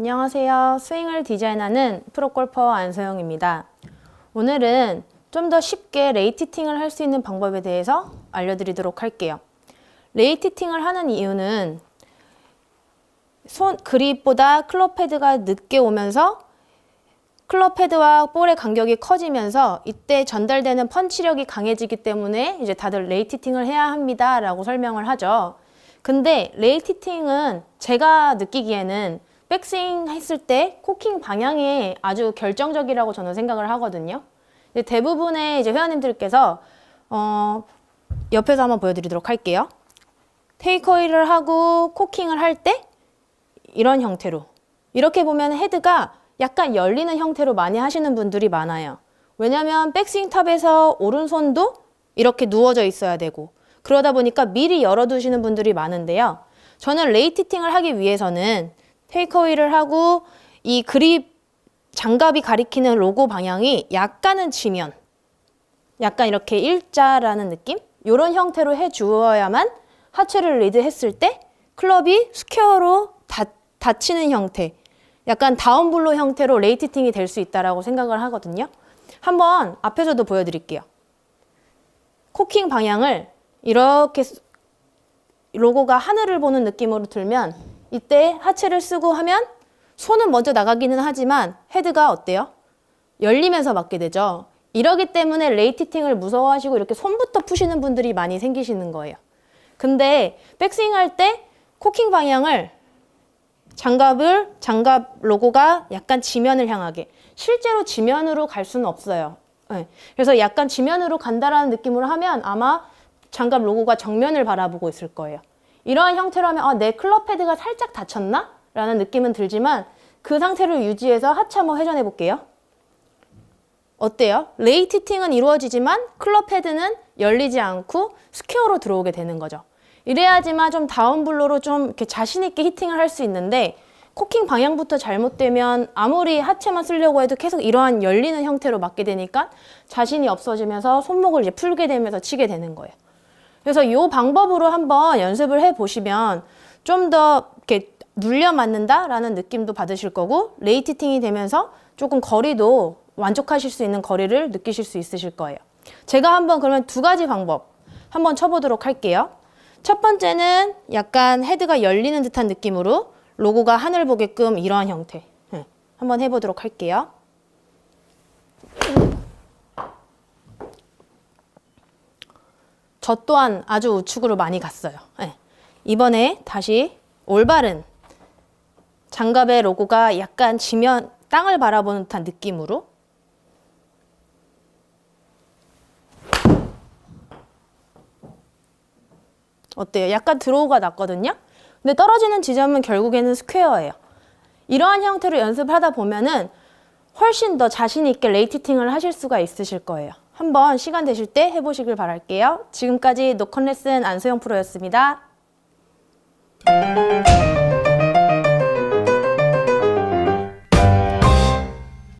안녕하세요. 스윙을 디자인하는 프로골퍼 안소영입니다. 오늘은 좀 더 쉽게 레이티팅을 할 수 있는 방법에 대해서 알려드리도록 할게요. 레이티팅을 하는 이유는 손 그립보다 클럽 헤드가 늦게 오면서 클럽 헤드와 볼의 간격이 커지면서 이때 전달되는 펀치력이 강해지기 때문에 이제 다들 레이티팅을 해야 합니다라고 설명을 하죠. 근데 레이티팅은 제가 느끼기에는 백스윙 했을 때 코킹 방향이 아주 결정적이라고 저는 생각을 하거든요. 대부분의 이제 회원님들께서 어, 옆에서 한번 보여드리도록 할게요. 테이크어웨이를 하고 코킹을 할 때 이런 형태로 이렇게 보면 헤드가 약간 열리는 형태로 많이 하시는 분들이 많아요. 왜냐하면 백스윙 탑에서 오른손도 이렇게 누워져 있어야 되고 그러다 보니까 미리 열어두시는 분들이 많은데요. 저는 레이티팅을 하기 위해서는 테이크어웨이를 하고 이 그립 장갑이 가리키는 로고 방향이 약간은 지면 약간 이렇게 일자라는 느낌? 이런 형태로 해 주어야만 하체를 리드했을 때 클럽이 스퀘어로 닫, 닫히는 형태 약간 다운블로 형태로 레이티팅이 될 수 있다라고 생각을 하거든요. 한번 앞에서도 보여드릴게요. 코킹 방향을 이렇게 스- 로고가 하늘을 보는 느낌으로 들면 이때 하체를 쓰고 하면 손은 먼저 나가기는 하지만 헤드가 어때요? 열리면서 맞게 되죠. 이러기 때문에 레이티팅을 무서워하시고 이렇게 손부터 푸시는 분들이 많이 생기시는 거예요. 근데 백스윙 할 때 코킹 방향을 장갑을 장갑 로고가 약간 지면을 향하게 실제로 지면으로 갈 수는 없어요. 네. 그래서 약간 지면으로 간다라는 느낌으로 하면 아마 장갑 로고가 정면을 바라보고 있을 거예요. 이러한 형태로 하면 아, 내 클럽 헤드가 살짝 닫혔나? 라는 느낌은 들지만 그 상태를 유지해서 하체 한번 회전해 볼게요. 어때요? 레이티팅은 이루어지지만 클럽 헤드는 열리지 않고 스퀘어로 들어오게 되는 거죠. 이래야지만 좀 다운블로로 좀 이렇게 자신 있게 히팅을 할 수 있는데 코킹 방향부터 잘못되면 아무리 하체만 쓰려고 해도 계속 이러한 열리는 형태로 맞게 되니까 자신이 없어지면서 손목을 이제 풀게 되면서 치게 되는 거예요. 그래서 이 방법으로 한번 연습을 해 보시면 좀 더 이렇게 눌려 맞는다라는 느낌도 받으실 거고 레이티팅이 되면서 조금 거리도 만족하실 수 있는 거리를 느끼실 수 있으실 거예요. 제가 한번 그러면 두 가지 방법 한번 쳐보도록 할게요. 첫 번째는 약간 헤드가 열리는 듯한 느낌으로 로고가 하늘 보게끔 이러한 형태 네, 한번 해보도록 할게요. 저 또한 아주 우측으로 많이 갔어요. 네. 이번에 다시 올바른 장갑의 로고가 약간 지면 땅을 바라보는 듯한 느낌으로 어때요? 약간 드로우가 났거든요. 근데 떨어지는 지점은 결국에는 스퀘어예요. 이러한 형태로 연습을 하다 보면은 훨씬 더 자신 있게 레이티팅을 하실 수가 있으실 거예요. 한번 시간 되실 때 해보시길 바랄게요. 지금까지 노컨 레슨 안소영 프로였습니다.